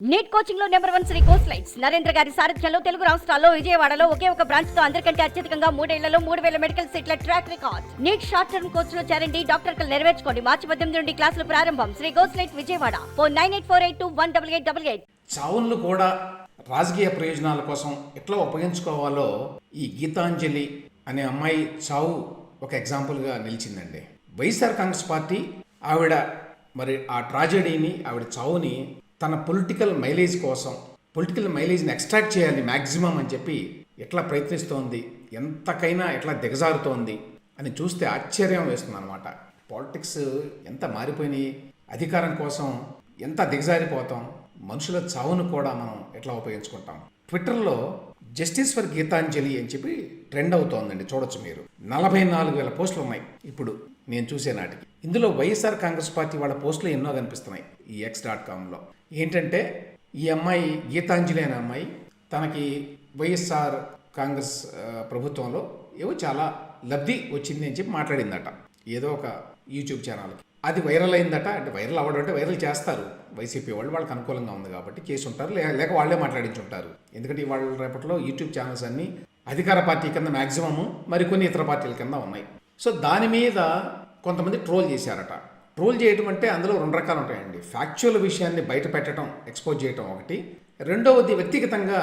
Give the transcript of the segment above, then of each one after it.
Neat కోచింగ్లో number one Sri course lights Narendra గారి సారథ్యంలో తెలుగు రాష్ట్రాల్లో విజయవాడలో ఒకే ఒక బ్రాంచ్తో అందరికంటే అత్యధికంగా మూడేళ్ళలో మూడు వేల మెడికల్ సీట్ల track record NEET short term కోర్స్లో చేరండి డాక్టర్ కలు నెరవేర్చుకోండి. మార్చి పద్దెనిమిది నుండి క్లాసులు ప్రారంభం. Sri course light Vijayawada. Four nine eight four eight two one double eight double eight. చావులను కూడా రాజకీయ ప్రయోజనాల కోసం ఎట్లా ఉపయోగించుకోవాలో ఈ గీతాంజలి అనే అమ్మాయి చావు ఒక ఎగ్జాంపుల్గా నిలిచిందండి. వైఎస్ఆర్ కాంగ్రెస్ పార్టీ ఆవిడ మరి ఆ ట్రాజడీని ఆవిడ చావుని తన పొలిటికల్ మైలేజ్ కోసం పొలిటికల్ మైలేజ్ని ఎక్స్ట్రాక్ట్ చేయాలి మ్యాక్సిమం అని చెప్పి ఎట్లా ప్రయత్నిస్తోంది ఎంతకైనా ఎట్లా దిగజారుతోంది అని చూస్తే ఆశ్చర్యం వేస్తుంది అనమాట పాలిటిక్స్ ఎంత మారిపోయినాయి అధికారం కోసం ఎంత దిగజారిపోతాం మనుషుల చావును కూడా మనం ఎట్లా ఉపయోగించుకుంటాం? ట్విట్టర్లో జస్టిస్ ఫర్ గీతాంజలి అని చెప్పి ట్రెండ్ అవుతోందండి చూడొచ్చు మీరు. నలభై నాలుగు వేల పోస్టులు ఉన్నాయి ఇప్పుడు నేను చూసే నాటికి ఇందులో వైఎస్ఆర్ కాంగ్రెస్ పార్టీ వాళ్ళ పోస్టులు ఎన్నో కనిపిస్తున్నాయి. ఈ ఎక్స్ డాట్ కామ్లో ఏంటంటే ఈ అమ్మాయి గీతాంజలి అనే అమ్మాయి తనకి వైఎస్ఆర్ కాంగ్రెస్ ప్రభుత్వంలో ఏవో చాలా లబ్ధి వచ్చింది అని చెప్పి మాట్లాడిందట. ఏదో ఒక యూట్యూబ్ ఛానల్కి. అది వైరల్ అయిందట. అంటే వైరల్ అవ్వడం అంటే వైరల్ చేస్తారు. వైసీపీ వాళ్ళు వాళ్ళకి అనుకూలంగా ఉంది కాబట్టి కేసు ఉంటారు. లేక వాళ్ళే మాట్లాడించుంటారు ఎందుకంటే వాళ్ళ రేపట్లో యూట్యూబ్ ఛానల్స్ అన్నీ అధికార పార్టీ కింద మ్యాక్సిమము మరికొన్ని ఇతర పార్టీల కింద ఉన్నాయి. సో దాని మీద కొంతమంది ట్రోల్ చేశారట. ట్రోల్ చేయటం అంటే అందులో రెండు రకాలు ఉంటాయండి. ఫ్యాక్చువల్ విషయాన్ని బయట పెట్టడం ఎక్స్పోజ్ చేయటం ఒకటి. రెండవది వ్యక్తిగతంగా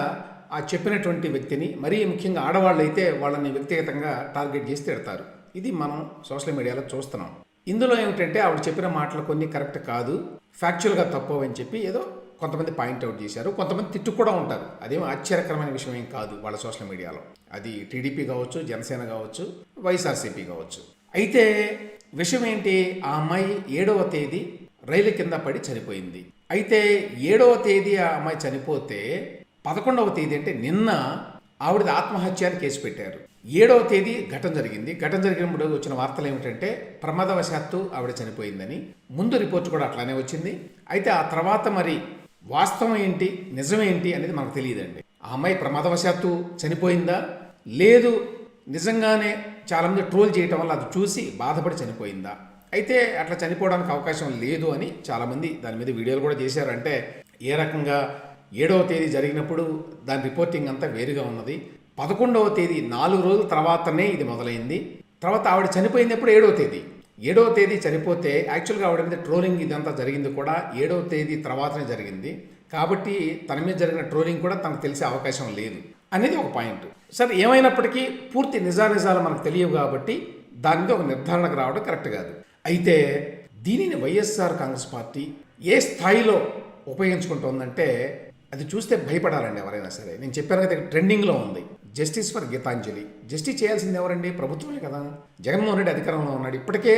ఆ చెప్పినటువంటి వ్యక్తిని మరీ ముఖ్యంగా ఆడవాళ్ళు అయితే వాళ్ళని వ్యక్తిగతంగా టార్గెట్ చేసి తిడతారు. ఇది మనం సోషల్ మీడియాలో చూస్తున్నాం. ఇందులో ఏమిటంటే ఆవిడ చెప్పిన మాటలు కొన్ని కరెక్ట్ కాదు ఫ్యాక్చువల్గా తప్పు అని చెప్పి ఏదో కొంతమంది పాయింట్అవుట్ చేశారు. కొంతమంది తిట్టు కూడా ఉంటారు. అదేం ఆశ్చర్యకరమైన విషయం ఏం కాదు వాళ్ళ సోషల్ మీడియాలో. అది టీడీపీ కావచ్చు జనసేన కావచ్చు వైఎస్ఆర్సీపీ కావచ్చు. అయితే విషయం ఏంటి ఆ అమ్మాయి ఏడవ తేదీ రైలు కింద పడి చనిపోయింది. అయితే ఏడవ తేదీ ఆ అమ్మాయి చనిపోతే పదకొండవ తేదీ అంటే నిన్న ఆవిడది ఆత్మహత్య అని కేసు పెట్టారు. ఏడవ తేదీ ఘటన జరిగింది. ఘటన జరిగినప్పుడు వచ్చిన వార్తలు ఏమిటంటే ప్రమాదవశాత్తు ఆవిడ చనిపోయిందని. ముందు రిపోర్ట్ కూడా అట్లానే వచ్చింది. అయితే ఆ తర్వాత మరి వాస్తవం ఏంటి? నిజమేంటి అనేది మనకు తెలియదండి. ఆ అమ్మాయి ప్రమాదవశాత్తు చనిపోయిందా? లేదు నిజంగానే చాలామంది ట్రోల్ చేయటం వల్ల అది చూసి బాధపడి చనిపోయిందా? అయితే అట్లా చనిపోవడానికి అవకాశం లేదు అని చాలామంది దాని మీద వీడియోలు కూడా చేశారంటే ఏ రకంగా ఏడవ తేదీ జరిగినప్పుడు దాని రిపోర్టింగ్ అంతా వేరుగా ఉన్నది. పదకొండవ తేదీ నాలుగు రోజుల తర్వాతనే ఇది మొదలైంది. తర్వాత ఆవిడ చనిపోయింది ఎప్పుడు ఏడవ తేదీ. ఏడవ తేదీ చనిపోతే యాక్చువల్గా ఆవిడ మీద ట్రోలింగ్ ఇదంతా జరిగింది కూడా ఏడవ తేదీ తర్వాతనే జరిగింది. కాబట్టి తన మీద జరిగిన ట్రోలింగ్ కూడా తనకు తెలిసే అవకాశం లేదు. అనేది ఒక పాయింట్. సరే ఏమైనప్పటికీ పూర్తి నిజానిజాలు మనకు తెలియవు కాబట్టి దాని మీద ఒక నిర్ధారణకు రావడం కరెక్ట్ కాదు. అయితే దీనిని వైఎస్ఆర్ కాంగ్రెస్ పార్టీ ఏ స్థాయిలో ఉపయోగించుకుంటోందంటే అది చూస్తే భయపడాలండి ఎవరైనా సరే. నేను చెప్పాను కదా ట్రెండింగ్లో ఉంది. Justice for Gitanjali. జస్టిస్ చేయాల్సింది ఎవరండి? ప్రభుత్వమే కదా. జగన్మోహన్ రెడ్డి అధికారంలో ఉన్నాడు. ఇప్పటికే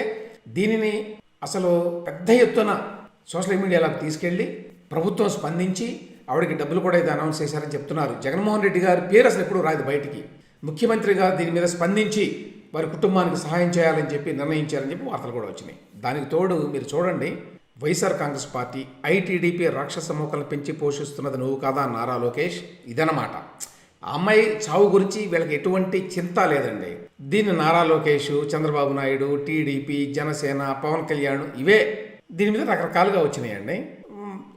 దీనిని అసలు పెద్ద ఎత్తున సోషల్ మీడియాలోకి తీసుకెళ్ళి ప్రభుత్వం స్పందించి ఆవిడకి డబ్బులు కూడా ఇది అనౌన్స్ చేశారని చెప్తున్నారు. జగన్మోహన్ రెడ్డి గారి పేరు అసలు ఎప్పుడు రాదు బయటికి. ముఖ్యమంత్రిగా దీని మీద స్పందించి వారి కుటుంబానికి సహాయం చేయాలని చెప్పి నిర్ణయించారని చెప్పి వార్తలు కూడా వచ్చినాయి. దానికి తోడు మీరు చూడండి వైఎస్ఆర్ కాంగ్రెస్ పార్టీ ఐటీడీపీ రాక్షస మూకలను పెంచి పోషిస్తున్నది నువ్వు కాదా నారా లోకేష్ ఇదన్నమాట. ఆ అమ్మాయి చావు గురించి వీళ్ళకి ఎటువంటి చింత లేదండి. దీన్ని నారా లోకేష్ చంద్రబాబు నాయుడు టీడీపీ జనసేన పవన్ కళ్యాణ్ ఇవే దీని మీద రకరకాలుగా వచ్చినాయండి.